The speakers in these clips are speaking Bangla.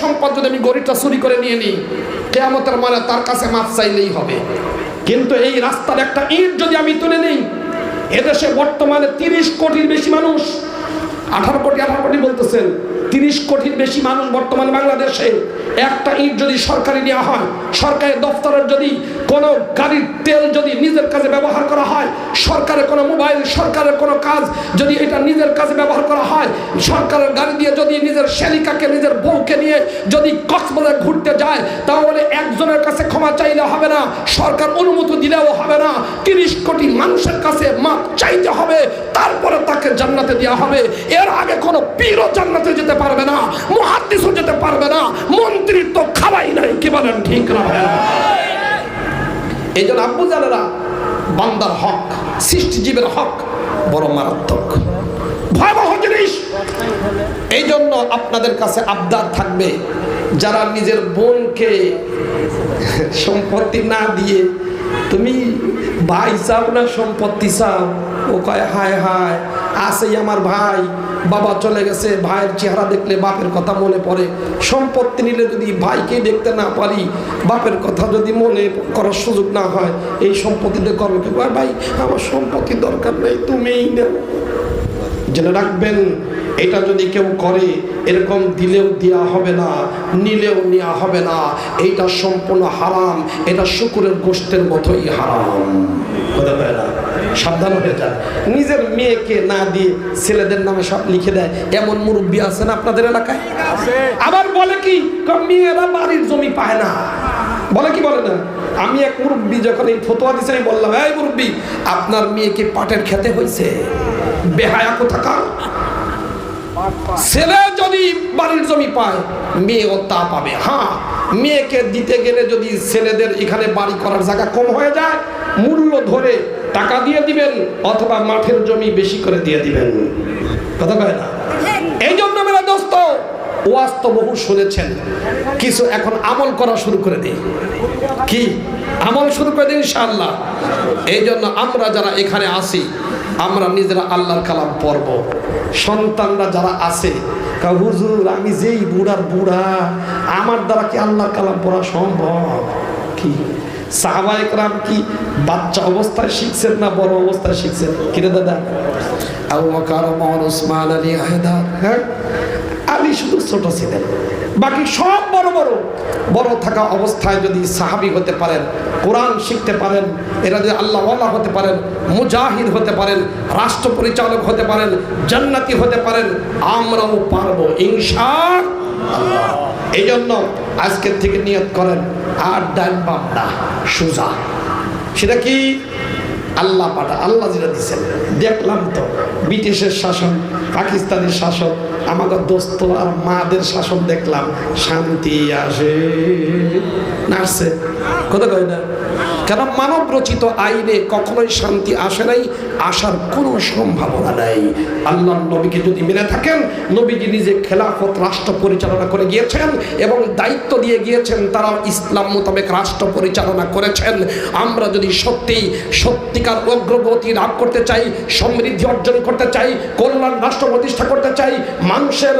সম্পদ যদি আমি গরিবটা চুরি করে নিয়ে নিই, কেয়ামতের মানে তার কাছে মাপ চাইলেই হবে। কিন্তু এই রাস্তার একটা ইট যদি আমি তুলে নিই, এদেশে বর্তমানে তিরিশ কোটির বেশি মানুষ, আঠারো কোটি আঠারো কোটি বলতেছেন তিরিশ কোটির বেশি মানুষ বর্তমানে বাংলাদেশে। একটা ইট যদি সরকারি নেওয়া হয় সরকারি দপ্তরের যদি কোনো গাড়ির তেল যদি নিজের কাজে ব্যবহার করা হয়, সরকারের কোনো মোবাইল, সরকারের কোনো কাজ যদি এটা নিজের কাজে ব্যবহার করা হয়, সরকারের গাড়ি দিয়ে যদি নিজের শ্যালিকাকে, নিজের বউকে নিয়ে যদি কক্সবাজার ঘুরতে যায়, তাহলে একজনের কাছে ক্ষমা চাইলে হবে না, সরকার অনুমতি দিলেও হবে না। তিরিশ কোটি মানুষের কাছে মাপ চাইতে হবে, তারপরে তাকে জান্নাতে দেওয়া হবে। এর আগে কোনো পীরও জান্নাতে যেতে বলেন, ঠিক না ভাইয়া? এই জন্য আব্বু জানেরা, বান্দার হক, সৃষ্টিজীবের হক বড় মারাত্মক। ভয়াবহ জিনিস। এই জন্য আপনাদের কাছে আবদার থাকবে, যারা নিজের বোনকে সম্পত্তি না দিয়ে, তুমি ভাই চাও না সম্পত্তি চাও? ও কয়, হায় হায়। আসেই আমার ভাই, বাবা চলে গেছে, ভাইয়ের চেহারা দেখলে বাপের কথা মনে পড়ে। সম্পত্তি নিলে যদি ভাইকে দেখতে না পারি, বাপের কথা যদি মনে করার সুযোগ না হয়, এই সম্পত্তিতে করবে কি? ভাই আমার সম্পত্তি দরকার নেই, তুমিই না জেনে রাখবেন এটা যদি কেউ করে এরকম দিলেও দেওয়া হবে না নিলেও নেওয়া হবে না এইটা সম্পূর্ণ হারাম এটা শুকুরের গোষ্ঠের মতোই হারাম। না? সাবধান হয়ে যায় নিজের মেয়েকে না দিয়ে ছেলেদের নামে সব লিখে দেয়। এমন মুরব্বী আছেন আপনাদের এলাকায়? আবার বলে কি? মেয়েরা বাড়ির জমি পায় না। বলে কি বলে না? আমি এক মুরব্বী যখন এই ফতোয়া দিছে আমি বললাম এই মুরব্বী আপনার মেয়েকে পাটের খেতে হয়েছে বেহায়া কোথাকার? ছেলে যদি বাড়ির জমি পায়, মেয়েও তা পাবে। হ্যাঁ মেয়েকে দিতে গেলে যদি ছেলেদের এখানে বাড়ি করার জায়গা কম হয়ে যায়, মূল্য ধরে টাকা দিয়ে দিবেন অথবা মাঠের জমি বেশি করে দিয়ে দিবেন। কথা কয় না? এই জন্য মেরা দোস্ত, ওয়াজ তো বহু শুনেছেন। কিছু এখন আমল করা শুরু করে দিই কি? আমল শুরু করে দিই ইনশাআল্লাহ। এই জন্য আমরা যারা এখানে আসি আমরা নিজেরা আল্লাহর কালাম পড়ব। সন্তানরা যারা আছে হুজুর আমি যেই বুড়ার বুড়া আমার দ্বারা কি আল্লাহর কালাম পড়া সম্ভব? কি? সাহাবা একরাম কি বাচ্চা অবস্থায় শিখছেন না বড় অবস্থায় শিখছেন? কিরে দাদা? আবু বকর ওমর ওসমান আলী হায়দার হ্যাঁ? আলী শুধু ছোট ছিলেন। বাকি সব বড় বড় বড় থাকা অবস্থায় যদি সাহাবি হতে পারেন, কোরআন শিখতে পারেন, এরা যদি আল্লাহ হতে পারেন, মুজাহিদ হতে পারেন, রাষ্ট্র পরিচালক হতে পারেন, জান্নাতি হতে পারেন, আমরাও পারব, ইনশা এই জন্য আজকের থেকে নিয়ত করেন, আর ডান বাম না, সুজা। সেটা কি? আল্লাহ পাঠা, আল্লাহ যেটা দিচ্ছেন দেখলাম তো, ব্রিটিশের শাসন, পাকিস্তানের শাসন আমাদের দোস্ত আর মাদের শাসন দেখলাম শান্তি আসে। না কথা কয় না? কেন মানব রচিত আইনে কখনোই শান্তি আসে নাই, আসার কোনো সম্ভাবনা নাই। আল্লাহ নবীকে যদি মেনে থাকেন, নবীজি নিজে খেলাফত রাষ্ট্র পরিচালনা করে গিয়েছেন এবং দায়িত্ব দিয়ে গিয়েছেন তারা ইসলাম মোতাবেক রাষ্ট্র পরিচালনা করেছেন। আমরা যদি সত্যি সত্যিকার অগ্রগতি লাভ করতে চাই, সমৃদ্ধি অর্জন করতে চাই, কল্যাণ রাষ্ট্র প্রতিষ্ঠা করতে চাই, মানুষের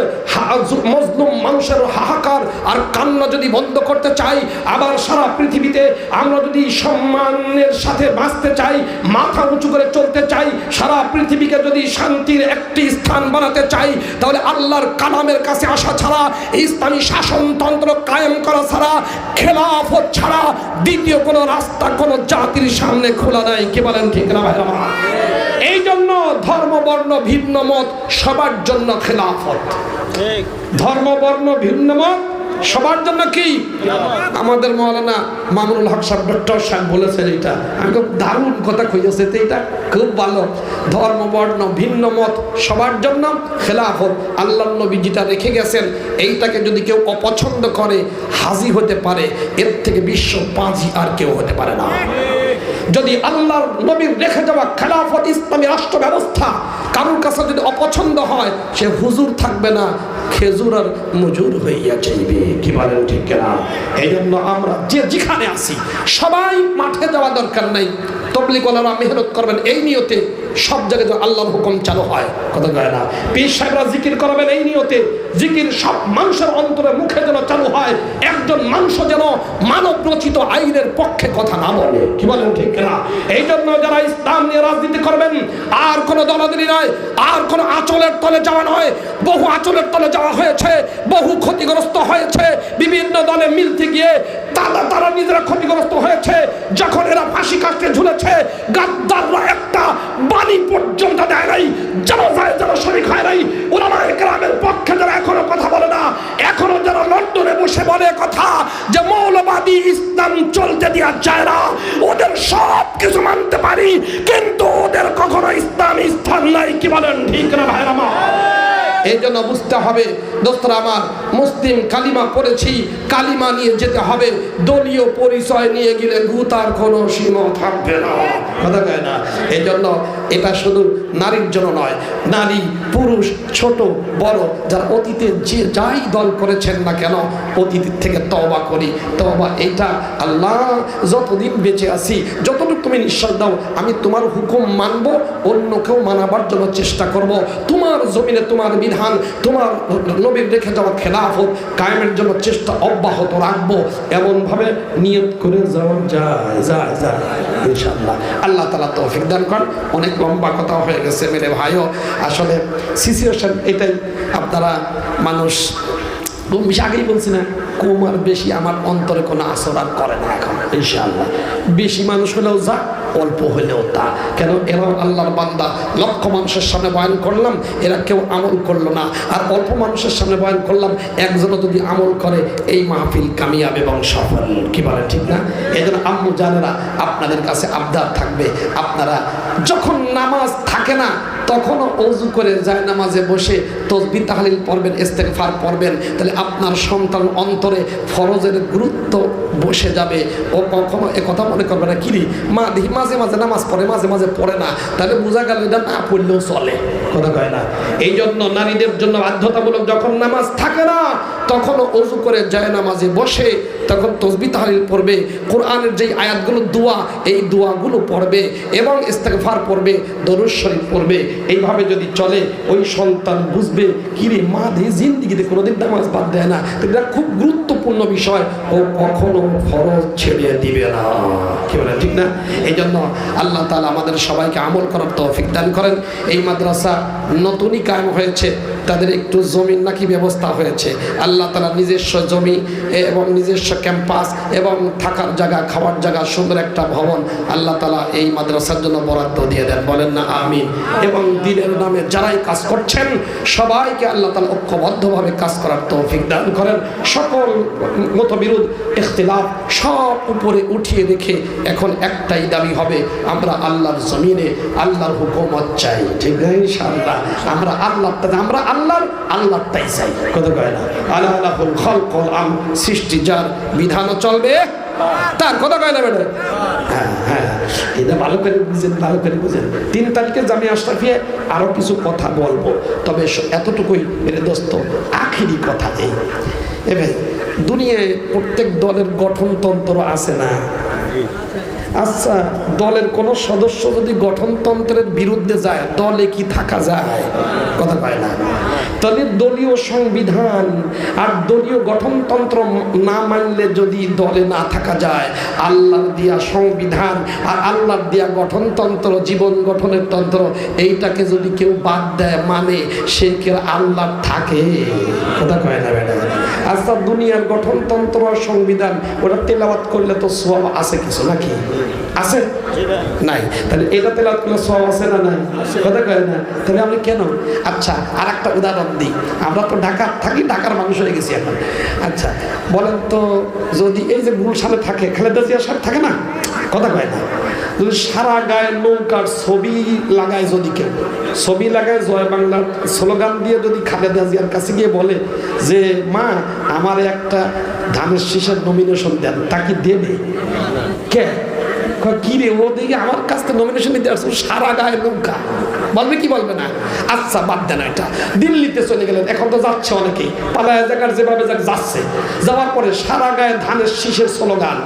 মজলুম মানুষের হাহাকার আর কান্না যদি বন্ধ করতে চাই, আবার সারা পৃথিবীতে আমরা যদি সম্মানের সাথে বাঁচতে চাই মাথা উঁচু করে চলতে চাই সারা পৃথিবীকে যদি শান্তির একটি স্থান বানাতে চাই তাহলে আল্লাহর কালামের কাছে আসা ছাড়া ইসলামী শাসনতন্ত্র কায়েম করা ছাড়া খেলাফত ছাড়া দ্বিতীয় কোনো রাস্তা কোনো জাতির সামনে খোলা নাই। কে বলেন ঠিক না ভাই এই জন্য ধর্ম বর্ণ ভিন্ন মত সবার জন্য খেলাফত। ধর্ম বর্ণ ভিন্ন মত সবার জন্য কি? আমাদের মৌলানা মামুনুল হক সাহেব, ডক্টর সাহেব বলেছেন এটা। আমি খুব দারুণ কথা খুঁজেছে এটা। খুব ভালো। ধর্ম, বর্ণ, ভিন্ন মত সবার জন্য খেলাফত। আল্লাহ নবী যেটা রেখে গেছেন, এইটাকে যদি কেউ অপছন্দ করে, হাজি হতে পারে, এর থেকে বিশ্ব পাঁচই আর কেউ হতে পারে না। যদি আল্লাহর নবীর রেখে যাওয়া খেলাফত ইসলামী রাষ্ট্র ব্যবস্থা কারোর কাছে যদি অপছন্দ হয়, সে হুজুর থাকবে না, খেজুর আর মজুর হইয়া চাইবে কি বলেন ঠিক কেনা? এই জন্য আমরা যে যেখানে আসি সবাই মাঠে যাওয়া দরকার নাই। তবলিগলারা মেহনত করবেন এই নিয়তে। সব জায়গায় আল্লাহর হুকুম চালু হয়। কথা কয় না। পীর সাহেবরা জিকির করাবেন এই নিয়তে। জিকির সব মানুষের অন্তরে, মুখে যেন চালু হয়। একজন মানুষ যেন মানব রচিত আইনের পক্ষে কথা না বলে। কি বলেন ঠিক না? এই জন্য যারা ইসলাম নিয়ে রাজনীতি করবেন, আর কোনো দলাদলি নয়, আর কোনো আঁচলের তলে যাওয়া নয়। বহু আঁচলের তলে যাওয়া হয়েছে, বহু ক্ষতিগ্রস্ত হয়েছে। বিভিন্ন দলে মিলতে গিয়ে তারা তারা নিজেরা ক্ষতিগ্রস্ত হয়েছে। যখন এরা ফাঁসি কাটতে ঝুলেছে, গাদ্দাররা একটা বাণী পর্যন্ত দেয় নাই যেন যায় যেন শরিক হয় নাই ওলামা গ্রামের পক্ষে যারা এখনও কথা বলে না, এখনও যারা লন্ডনে বসে বলে কথা যে মৌলবাদী ইসলাম চলতে দেওয়া যায় না, ওদের সব কিছু মানতে পারি, কিন্তু ওদের কখনো ইসলাম স্থান নাই, কি বলেন ঠিক না ভাইরা আমার এই জন্য বুঝতে হবে দোস্তরা আমার, মুসলিম কালিমা পড়েছি, কালিমা নিয়ে যেতে হবে, দলীয় পরিচয় নিয়ে গেলে গুতার কোনো সীমা থাকবে না। কথা কয় না? এই জন্য এটা শুধু নারীর জন্য নয়, নারী, পুরুষ, ছোট, বড়, যারা অতীতে যে যাই দল করেছেন না কেন অতীতের থেকে তওবা করি। তওবা এটা আল্লাহ, যতদিন বেঁচে আছি, যতটুকু তুমি নিঃশ্বাস দাও, আমি তোমার হুকুম মানব অন্যকেও মানাবার জন্য চেষ্টা করব। তোমার জমিনে তোমার বিধান, তোমার নবীর রেখে যাওয়া খেলাফত কায়েমের জন্য চেষ্টা অব্যাহত রাখব। এমনভাবে নিয়ত করে যাওয়া যায় যায় যায় ইনশাল্লাহ আল্লাহ তালা তৌফিক দান করেন। অনেক লম্বা কথা হয়ে গেছে মেরে ভাইও। আসলে সিচুয়েশন এটাই। আপনারা মানুষ আগেই বলছি না কুমার বেশি আমার অন্তরে কোনো আসর আর করে না এখন, ইনশাআল্লাহ। বেশি মানুষ হলেও যা, অল্প হলেও তা। কেন? এরাও আল্লাহর বান্দা। লক্ষ মানুষের সামনে বয়ান করলাম, এরা কেউ আমল করল না। আর অল্প মানুষের সামনে বয়ান করলাম, একজনও যদি আমল করে, এই মাহফিল কামিয়াব এবং সফল। কি বলে ঠিক না? এই জন্য আম্মু জানেরা, আপনাদের কাছে আবদার থাকবে। আপনারা যখন নামাজ থাকে না তখনও অজু করে যায় নামাজে বসে তসবি তাহলিল পড়বেন, ইস্তেগফার পড়বেন, তাহলে আপনার সন্তান অন্তরে ফরজের গুরুত্ব বসে যাবে। ও কখনো কথা মনে করবে না, কিরি, মা দেখি মাঝে মাঝে নামাজ পড়ে, মাঝে মাঝে পড়ে না। তাহলে বোঝা গেল এটা না পড়লেও চলে। কথা কয় না? এই জন্য নারীদের জন্য বাধ্যতামূলক যখন নামাজ থাকে না, তখনও অজু করে যায় নামাজে বসে তখন তসবি তাহলিল পড়বে, কোরআনের যেই আয়াতগুলো দোয়া, এই দোয়াগুলো পড়বে এবং ইস্তেগফার পড়বে, দরুদ শরীফ পড়বে। এইভাবে যদি চলে, ওই সন্তান বুঝবে কিরে মা দে, জিন্দিগিতে কোনোদিন নামাজ বাদ দেয় না। এটা খুব গুরুত্বপূর্ণ বিষয়। ও কখনো ফরজ ছেড়ে দিবে না। কি বলে, ঠিক না? এই জন্য আল্লাহ তালা আমাদের সবাইকে আমল করার তৌফিক দান করেন। এই মাদ্রাসা নতুনই কায়েম হয়েছে। তাদের একটু জমির নাকি ব্যবস্থা হয়েছে। আল্লাহ তালা নিজস্ব জমি এবং নিজস্ব ক্যাম্পাস এবং থাকার জায়গা, খাওয়ার জায়গা, সুন্দর একটা ভবন আল্লাহ তালা এই মাদ্রাসার জন্য বরাদ্দ দিয়ে দেন। বলেন না, আমিন। এবং দিনের নামে যারাই কাজ করছেন, সবাইকে আল্লাহ তালা ঐক্যবদ্ধভাবে কাজ করার তৌফিক দান করেন। সকল মতবিরোধ, ইখতিলাফ সব উপরে উঠিয়ে রেখে এখন একটাই দাবি হবে, আমরা আল্লাহর জমিনে আল্লাহর হুকুমত চাই। ঠিক ইনশাআল্লাহ? আমরা আল্লাহ আমরা আল্লাহর আল্লাহটাই চাই। কত কয় না? আল্লাহ আল্লাহুল আম, সৃষ্টি যার বিধানও চলবে, তার কথা কয় না হ্যাঁ হ্যাঁ। এটা ভালো করে বুঝেন, ভালো করে বুঝেন। তিন তারিখে জামি আশরাফিয়ে আরও কিছু কথা বলব। তবে এতটুকুই মেরে দোস্ত, আখিরি কথা এই। এবার দুনিয়ায় প্রত্যেক দলের গঠনতন্ত্র আছে না? আচ্ছা দলের কোন সদস্য যদি গঠনতন্ত্রের বিরুদ্ধে যায়, দলে কি থাকা যায়? কথা পায় না। তাহলে দলীয় সংবিধান আর দলীয় গঠনতন্ত্র না মানলে যদি দলে না থাকা যায়, আল্লাহর দিয়া সংবিধান আর আল্লাহর দিয়া গঠনতন্ত্র, জীবন গঠনের তন্ত্র, এইটাকে যদি কেউ বাদ দেয় মানে সে কেউ আল্লাহ থাকে? কথা কয় না। আচ্ছা দুনিয়ার গঠনতন্ত্র সংবিধান ওটা তেলাওয়াত করলে তো সব আছে কিছু নাকি? আছে? নাই। তাহলে এটা তেলাওয়াত করলে সব আছে না নাই? কথা কয় না? তাহলে আমি কেন? আচ্ছা আর একটা উদাহরণ দিই। আমরা তো ঢাকা থাকি, ঢাকার মানুষ হয়ে গেছি এখন। আচ্ছা বলেন তো, যদি এই যে গুলশানে থাকে, খালেদা জিয়া সাহেব থাকে না? কথা কয় না। সারা গায়ে নৌকার ছবি লাগায় যদি কেউ। ছবি লাগায় জয় বাংলার স্লোগান দিয়ে যদি খালেদা জিয়ার কাছে গিয়ে বলে যে, মা, আমার একটা ধানের শীষের নমিনেশন দেন। তাকে দেবে? কে? কি রে, ও দিকে আমার কাছ থেকে নমিনেশন নিতে আসছো সারা গায়ে নৌকা। বলবে কি বলবে না? আচ্ছা বাদ দেন এটা। দিল্লিতে চলে গেলেন, এখন তো যাচ্ছে অনেকেই। পালায় জায়গার যেভাবে যাচ্ছে। যাওয়ার পরে সারা গায়ে ধানের শীষের স্লোগান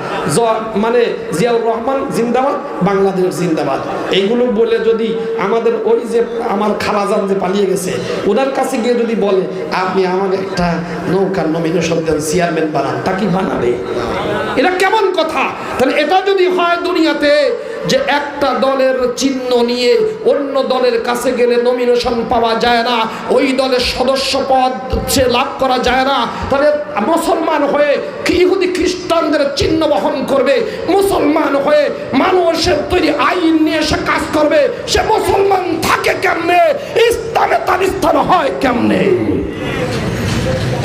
মানে জিয়াউর রহমান, জিন্দাবাদ, বাংলাদেশ জিন্দাবাদ। এইগুলো বলে যদি আমাদের ওই যে আমার খালাজান যে পালিয়ে গেছে, ওনার কাছে গিয়ে যদি বলে, আপনি আমাকে একটা নৌকার নমিনেশন দেন চেয়ারম্যান বানান, তা কি বানাবে? এটা কেমন কথা? তাহলে এটা যদি হয় দুনিয়াতে যে একটা দলের চিহ্ন নিয়ে অন্য দলের কাছে গেলে নমিনেশন পাওয়া যায় না, ওই দলের সদস্য পদ সে লাভ করা যায় না। তাহলে মুসলমান হয়ে ইহুদি খ্রিস্টানদের চিহ্ন বহন করবে? মুসলমান হয়ে মানুষের তৈরি আইন নিয়ে সে কাজ করবে? সে মুসলমান থাকে কেমনে? ইসলামে তার স্থান হয় কেমনে?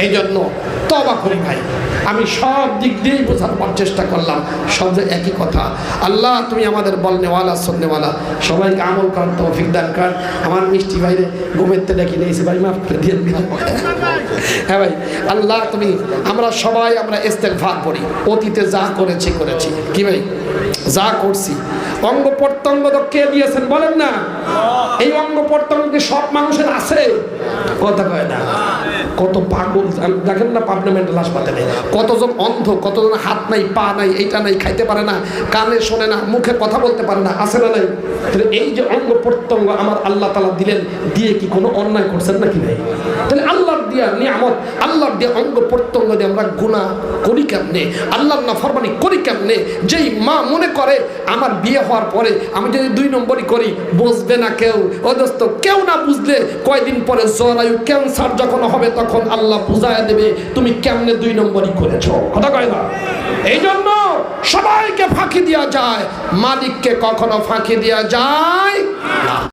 এই জন্য তবা করি ভাই। আমি সব দিক দিয়েই বোঝানোর চেষ্টা করলাম, সব একই কথা। আল্লাহ, তুমি আমাদের বলনেওয়ালা সন্নেওয়ালা সবাইকে আমল করার তৌফিক দান কর। আমার মিষ্টি ভাইরে ঘুমের তে নিয়েছি ভাই, মাফ করে দিয়ে হ্যাঁ ভাই, আল্লাহ, তুমি, আমরা সবাই আমরা ইস্তেগফার করি অতীতে যা করেছি করেছি। কি ভাই? যা করছি অঙ্গ প্রত্যঙ্গ তো কে দিয়েছেন বলেন না? এই অঙ্গ প্রত্যঙ্গ কি সব মানুষের আছে। কথা কয় না। কত পাগল। দেখেন না পার্লামেন্টের হাসপাতালে। কতজন অন্ধ কতজন হাত নাই পা নাই এইটা নাই খাইতে পারে না কানে শোনে না মুখে কথা বলতে পারে না আছে না নাই? তাহলে এই যে অঙ্গ প্রত্যঙ্গ আমার আল্লাহ তালা দিলেন দিয়ে কি কোনো অন্যায় করছেন নাকি নাই? তাহলে আল্লাহর দিয়া নিয়ামত, আল্লাহর দিয়া অঙ্গ প্রত্যঙ্গ দিয়ে আমরা গুণা করি কেমনে? আল্লাহর না ফরমানি করি কেমনে? যেই মা মনে করে, আমার বিয়ে হওয়ার পরে আমি যদি দুই নম্বরই করি, বুঝবে না কেউ। ও দোস্ত, কেউ না বুঝলে কয়দিন পরে জরায়ু ক্যান্সার যখন হবে তখন আল্লাহ বুঝায় দেবে, তুমি কেমনে দুই নম্বরই করেছ? কথা কয় না? এই জন্য সবাইকে ফাঁকি দেওয়া যায়, মালিককে কখনো ফাঁকি দেওয়া যায় না।